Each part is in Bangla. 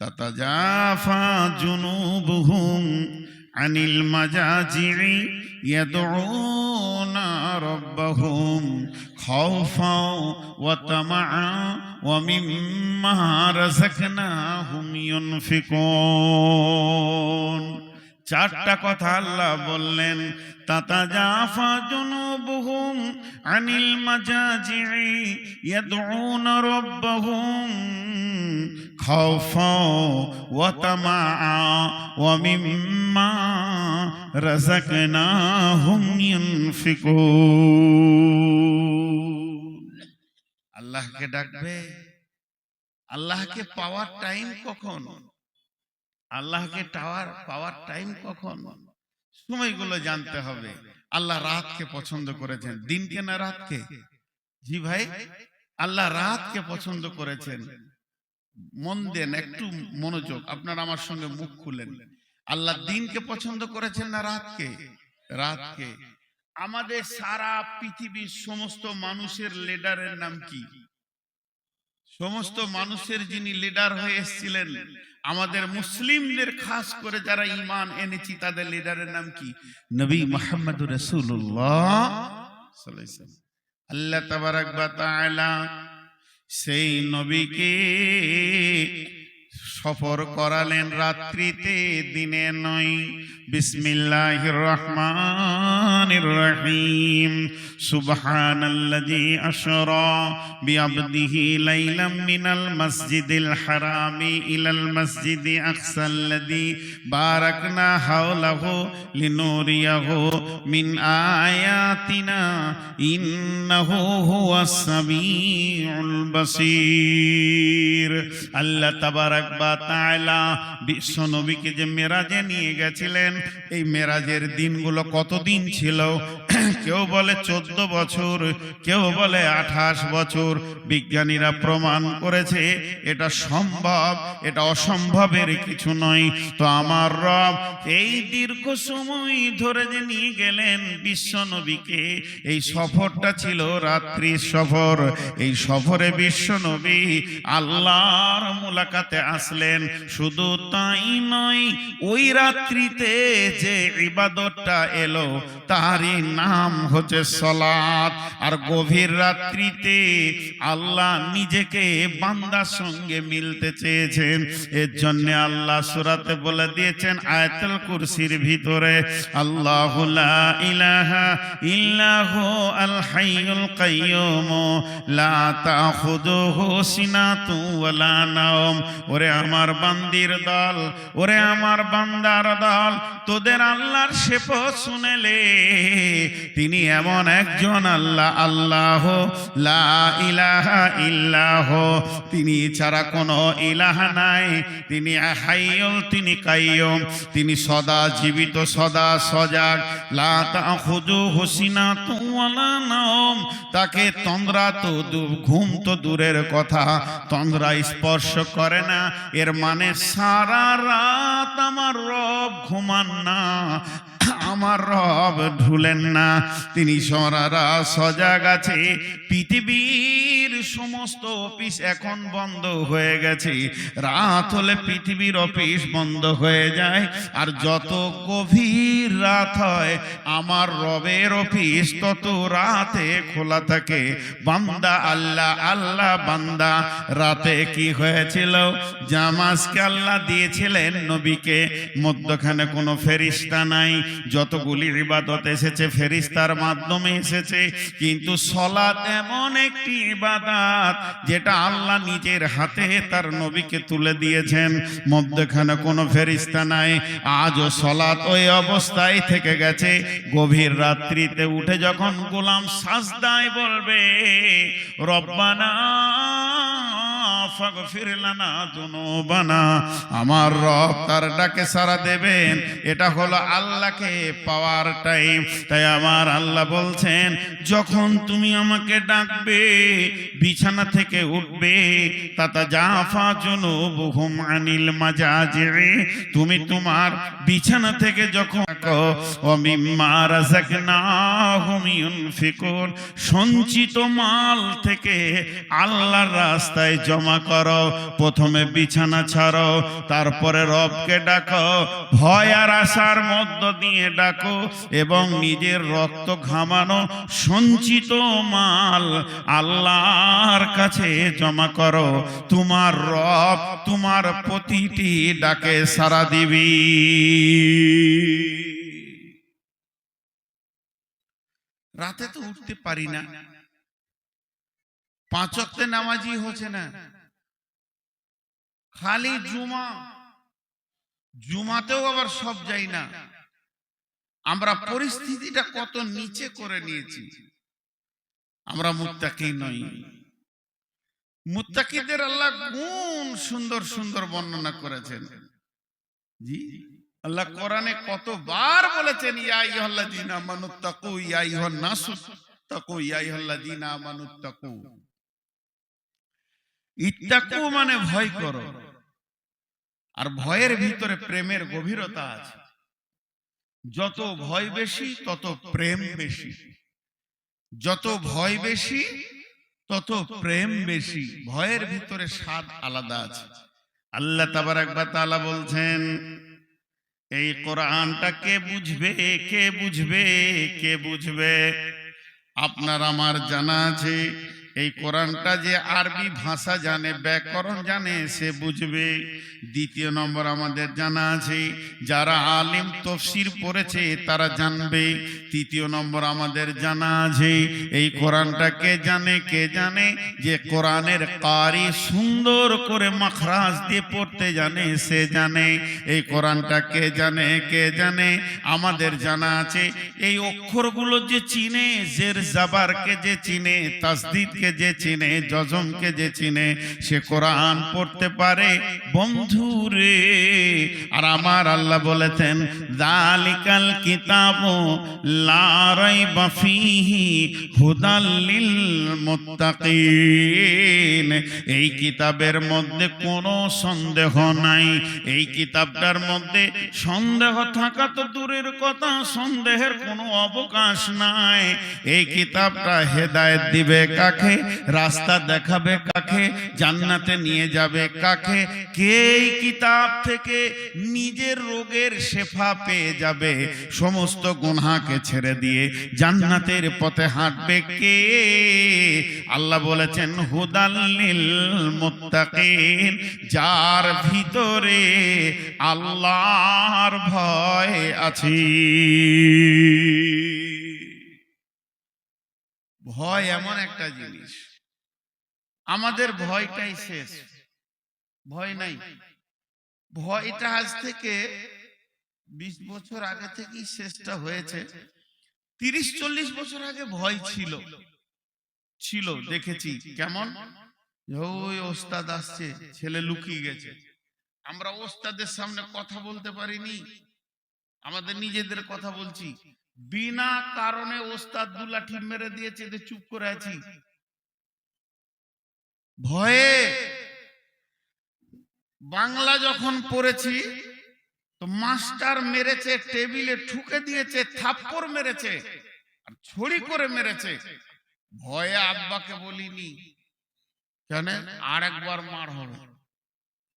তাতাজাফা জুনুবুহুম আনিল মাজাজি'i ইয়াদউনা রাব্বাহুম খাওফা ওয়া তামাআ ওয়া মিম্মা রাযাকনাহুম ইউনফিকুন চারটা কথা আল্লাহ বললেন, তাতা জাফা জুনুবুহুম আনিল মাজাজি'i ইয়াদউনা রাব্বাহুম খাওফা ওয়া তামাআ ওয়া মিম্মা রাযাকনাহুম ইউনফিকুন আল্লাহকে ডাকবে। আল্লাহকে পাওয়ার টাইম কখন? আল্লাহকে টাওয়ার পাওয়ার টাইম কখন? সময়গুলো জানতে হবে। আল্লাহ রাতকে পছন্দ করেছেন। দিনকে না রাতকে? জি ভাই, আল্লাহ রাতকে পছন্দ করেছেন। মন দেন, একটু মনোযোগ। আপনারা আমার সঙ্গে মুখ খুলেন। আল্লাহ দিনকে পছন্দ করেছেন না রাতকে? রাতকে। আমাদের সারা পৃথিবীর সমস্ত মানুষের লিডারের নাম কি? সমস্ত মানুষের যিনি লিডার হয়ে এসেছিলেন আমাদের মুসলিমদের খাস করে যারা ইমান এনেছি, তাদের লিডারের নাম কি? নবী মোহাম্মদ রসুল্লাহ আল্লাহ তাবারাক তাআলা সেই নবীকে সফর করালেন রাত্রিতে, দিনে নয়। বিসমিল্লাহির রহমানির রহিম। সুবহানাল্লাযী আশরা বিআবদিহি লাইলাম মিনাল মাসজিদিল হারামি ইলাল মাসজিদি আকসাল্লাযী বারাকনা হাওলাহু লিনুরিয়াহু মিন আয়াতিনা ইন্নাহু হুয়াস সামিউল বাসীর। আল্লাহ তাবারাক তাআলা, বিশ্ব নবীকে যে মেরাজে নিয়ে গেছিলেন, এই মেরাজের দিনগুলো কতদিন ছিল? কেউ বলে চোদ্দ বছর, কেউ বলে আঠাশ বছর। বিজ্ঞানীরা প্রমাণ করেছে, এটা সম্ভব, এটা অসম্ভবের কিছু নয়। তো আমার রব এই দীর্ঘ সময় ধরে যে নিয়ে গেলেন বিশ্ব নবীকে, এই সফরটা ছিল রাত্রির সফর। এই সফরে বিশ্ব নবী আল্লাহর মুলাকাতে আসলেন। শুধু তাই নয়, ওই রাত্রিতে যে ইবাদতটা এলো, তারই নাম হচ্ছে সলাৎ আর গভীর রাত্রিতে আল্লাহ নিজেকে বান্দার সঙ্গে মিলতে চেয়েছেন। এর জন্য আল্লাহ সুরাতে বলে দিয়েছেন, আয়াতুল কুরসির ভিতরে, আল্লাহ ইলাহা ইল্লাহু আল হাইয়ুল কাইয়্যুম লা তাখুযুহু সিনাতু ওয়ালা নাওম। ওরে আমার বান্দির দল, ওরে আমার বান্দার দল, তোদের আল্লাহর শেপ শুনেলে। তিনি এমন একজন আল্লাহ আল্লাহ, লা ইলাহা ইল্লাহ। তিনি ছাড়া কোনো ইলাহা নাই। তিনি হাইয়ুল, তিনি কাইয়ুম। তিনি সদা জীবিত, সদা সজাগ। লা তাখুযুহু সিনাতু ওয়ালা নাওম। তাকে তন্দ্রা তো ঘুম তো দূরের কথা। তন্দ্রা স্পর্শ করে না। এর মানে সারা রাত আমার রব ঘুমান না আমার রব ঢুলেন না। তিনি সরারা সজাগ আছে পৃথিবীর সমস্ত অফিস এখন বন্ধ হয়ে গেছে। রাত হলে পৃথিবীর অফিস বন্ধ হয়ে যায়। আর যত গভীর রাত হয়, আমার রবের অফিস তত রাতে খোলা থাকে। বান্দা আল্লাহ আল্লাহ বান্দা, রাতে কি হয়েছিল? জামাজকে আল্লাহ দিয়েছিলেন নবীকে। মধ্যখানে কোনো ফেরিস্তা নাই। যতগুলি ইবাদত এসেছে, ফেরিস্তার মাধ্যমে এসেছে। কিন্তু সলাৎ এমন একটি ইবাদত যেটা আল্লাহ নিজের হাতে তার নবীকে তুলে দিয়েছেন। মধ্যখানে কোনো ফেরিস্তা নাই। আজও সলাত ওই অবস্থায় থেকে গেছে। গভীর রাত্রিতে উঠে যখন গোলাম সাজদায় বলবে, রব্বানা ফাগফির লানা যুনুবানা আমার রব তার ডাকে সারা দেবেন। এটা হলো আল্লাহকে পাওয়ার টাইম। তাই আমার আল্লাহ বলছেন, যখন তুমি আমাকে ডাকবে, বিছানা থেকে উঠবে, তাতা জাফা জুনুবুহুম আনিল মাজাজিরি তুমি তোমার বিছানা থেকে যখন সঞ্চিত মাল থেকে আল্লাহর রাস্তায় জমা করো, প্রথমে বিছানা ছাড়ো, তারপরে রবকে ডাকো, ভয় আর আশার মধ্য দিয়ে ডাকো এবং নিজের রক্ত ঘামানো সঞ্চিত মাল আল্লাহর কাছে জমা করো। তোমার রব তোমার প্রতিটি ডাকে সারা দিবি। রাতে তো উঠতে পারি না। পাঁচ অক্টে নামাজি হচ্ছে না। খালি জুমা। জুমাতেও আবার সব যাই না। আমরা পরিস্থিতিটা কত নিচে করে নিয়েছি। আমরা মুত্তাকি নই। মুত্তাকিদের আল্লাহ কোন সুন্দর সুন্দর বর্ণনা করেছেন। জি, আল্লাহ কোরআনে কতবার বলেছেন ইয়াই ইয়া আইয়ুহাল্লাযীনা আমানুত্তাকু ইয়া আইয়ুহান নাসু তাকু ইয়া আইয়ুহাল্লাযীনা আমানুত্তাকু ইত্তাকু মানে ভয় করো। আর ভয়ের ভিতরে প্রেমের গভীরতা আছে। যত ভয় বেশি, তত প্রেম বেশি। যত ভয় বেশি, তত প্রেম বেশি। ভয়ের ভিতরে স্বাদ আলাদা আছে। আল্লাহ তাবারাক ওয়া তাআলা বলছেন, এই কোরআনটা কে বুঝবে কে বুঝবে কে বুঝবে? আপনার আমার জানা আছে এই কোরআনটা যে আরবি ভাষা জানে, ব্যাকরণ জানে, সে বুঝবে। দ্বিতীয় নম্বর আমাদের জানা আছে, যারা আলিম তফসির পড়েছে, তারা জানবে। তৃতীয় নম্বর আমাদের জানা আছে, এই কোরআনটা কে জানে কে জানে? যে কোরআনের কারি সুন্দর করে মাখরাজ দিয়ে পড়তে জানে, সে জানে। এই কোরআনটা কে জানে কে জানে? আমাদের জানা আছে, এই অক্ষরগুলো যে চিনে, জের জাবারকে যে চিনে, তাসদিদকে যে চিনে জজমকে যে চিনে, সে কোরআন পড়তে পারে। বন্ধু রে, আর আমার আল্লাহ বলেছেন, দালিকাল কিতাব লারাই বাফিহি হুদাল্লিল মুত্তাকিন। এই কিতাবের মধ্যে কোনো সন্দেহ নাই। এই কিতাবটার মধ্যে সন্দেহ থাকা তো দূরের কথা, সন্দেহের কোনো অবকাশ নাই। এই কিতাবটা হেদায়েত দিবে কাকে? রাস্তা দেখাবে কাকে, জান্নাতে নিয়ে যাবে কাকে, কে এই কিতাব থেকে নিজের রোগের শেফা পেয়ে যাবে, সমস্ত গুনহাকে ছেড়ে দিয়ে জান্নাতের পথে হাঁটবে কে? আল্লাহ বলেছেন হুদাল্লিল মুত্তাকিন, যার ভিতরে আল্লাহর ভয় আছে। ভয় এমন একটা জিনিস। আমাদের ভয়টাই শেষ। ভয় নাই। ভয়টা আজ থেকে বিশ বছর আগে থেকেই শেষটা হয়েছে। তিরিশ, চল্লিশ বছর আগে ভয় ছিল। ছিল, দেখেছি। কেমন? ওই ওস্তাদ আসছে, ছেলে লুকিয়ে গেছে। আমরা ওস্তাদের সামনে কথা বলতে পারিনি। আমাদের নিজেদের কথা বলছি। বিনা কারণে ওস্তাদ দু লাঠি মেরে দিয়েছে যে চুপ করে আছি। ভয়ে বাংলা যখন পড়েছি, তো মাস্টার মেরেছে, টেবিলে ঠুকে দিয়েছে, থাপ্পড় মেরেছে, আর ছড়ি করে মেরেছে। ভয়ে আব্বাকে বলিনি, কেন? আর একবার মার হবে।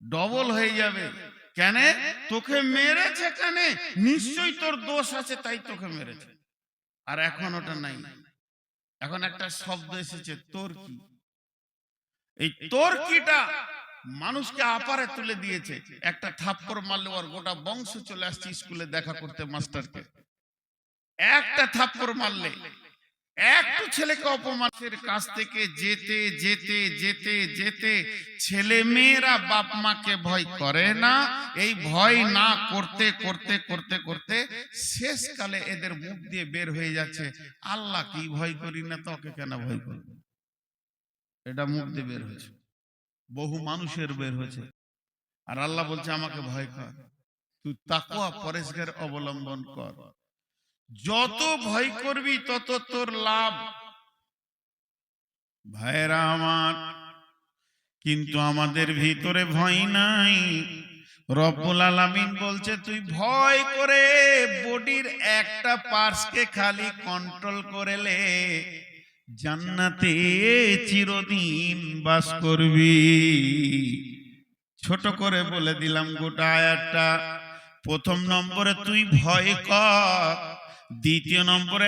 ডবল হয়ে যাবে। কেন? তোকে মেরেছে কেন? নিশ্চয়ই তোর দোষ আছে, তাই তোকে মেরেছে। আর এখন ওটা নাই। এখন একটা শব্দ এসেছে, তোর কি? এই তোর কিটা মানুষকে আপারে তুলে দিয়েছে। একটা থাপ্পড় মারলে ওর গোটা বংশ চলে আসছে স্কুলে দেখা করতে মাস্টারকে। একটা থাপ্পড় মারলে একটু ছেলেকে অপমানের কাছ থেকে যেতে যেতে যেতে যেতে ছেলে মেয়েরা বাপ মাকে ভয় করে না। এই ভয় না করতে করতে করতে করতে শেষকালে এদের মুখ দিয়ে বের হয়ে যাচ্ছে, আল্লাহ, কি ভয় করি না তোকে কেন ভয় করব? এটা মুখ দিয়ে বের হয়েছে। বহু মানুষের বের হয়েছে। আর আল্লাহ বলছে, আমাকে ভয় কর। তুই তাকুয়া পরেশগার অবলম্বন কর। যত ভয় করবি তত তোর লাভ। ভাইরা আমার কিন্তু আমাদের ভিতরে ভয় নাই। রব্বুল আলামিন বলছে তুই ভয় করে বডির একটা পার্টসকে খালি কন্ট্রোল করেলে জান্নাতে চিরদিন বাস করবি। ছোট করে বলে দিলাম গোটা আয়াতটা। প্রথম নম্বরে তুই ভয় কর। দ্বিতীয় নম্বরে,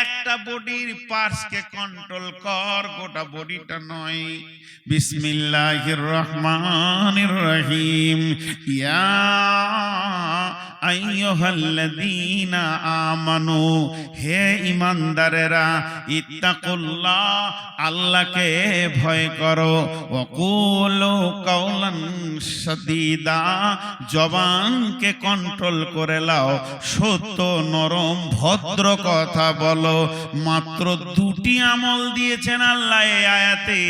একটা বডির পার্টসকে কন্ট্রোল কর, গোটা বডিটা নয়। বিসমিল্লাহির রহমানির রহিম। ইয়া আইয়ুহাল্লাযীনা আমানু, হে ঈমানদারেরা ইত্তাকুল্লাহ, আল্লাহকে ভয় করো। ওয়াকুলু কাওলান সাদীদা জবানকে কন্ট্রোল করে লাও। সত্য নরম ভদ্র কথা বলো। মাত্র দুটি আমল দিয়েছেন আল্লাহ আয়াতে।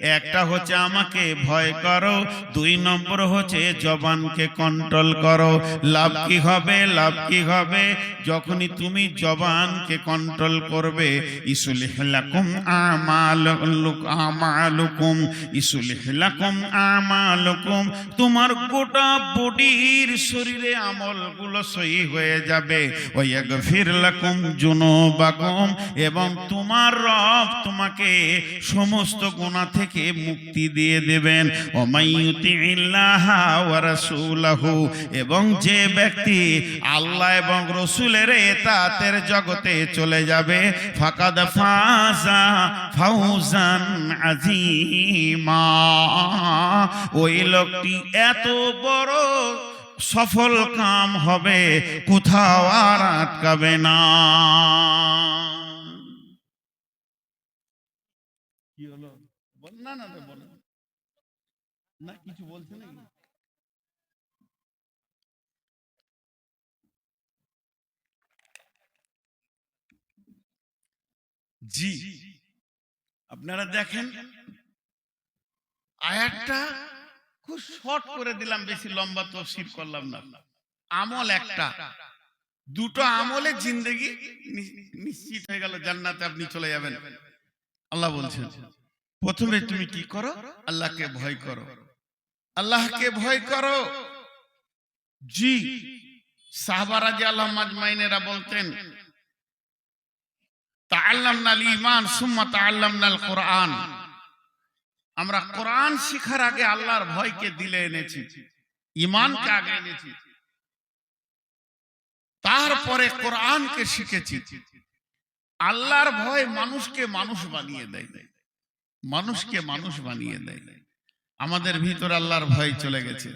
একটা হচ্ছে, আমাকে ভয় করো। দুই নম্বর হচ্ছে, জবানকে কন্ট্রোল করো। লাভ কি হবে? লাভ কি হবে? যখনই তুমি জবানকে কন্ট্রোল করবে, ইসুলিহ লাকুম আমালুক আমালুকুম, ইসুলিহ লাকুম আমালুকুম। তোমার গোটা বডির শরীরে আমলগুলো সহি হয়ে যাবে। ওয়াগফির লাকুম জুনুবাকুম, এবং তোমার রব তোমাকে সমস্ত গুনাহ থেকে মুক্তি দিয়ে দেবেন। ওমাইয়ুতিল্লাহ ওয়া রাসূলাহু, এবং যে ব্যক্তি আল্লাহ এবং রসুলের এতাতের জগতে চলে যাবে, ফাকাদ ফাজা ফাউজান আজিমা ওই লোকটি এত বড় সফল কাম হবে কোথাও আর আটকাবে না। জি। আপনারা দেখেন আয়াতটা খুব শর্ট করে দিলাম, বেশি লম্বা তফসির করলাম না। আমল একটা। দুটো আমলে জিন্দেগি নিশ্চিত হয়ে গেল, জান্নাতে আপনি চলে যাবেন। আল্লাহ বলছেন, প্রথমে তুমি কি করো? আল্লাহকে ভয় করো। আল্লাহকে ভয় করো। জি সাহবারা যে আল্লাহ মাজমাইনেরা বলতেন, তাআল্লামনাল ঈমান সুম্মা তাআল্লামনাল কোরআন। আমরা কোরআন শিখার আগে আল্লাহর ভয়কে দিলে এনেছি ইমানকে আগে এনেছি। তারপরে কোরআনকে শিখেছি। আল্লাহর ভয় মানুষকে মানুষ বানিয়ে দেয়। মানুষকে মানুষ বানিয়ে দেয়। আমাদের ভিতর আল্লাহর ভয় চলে গেছে।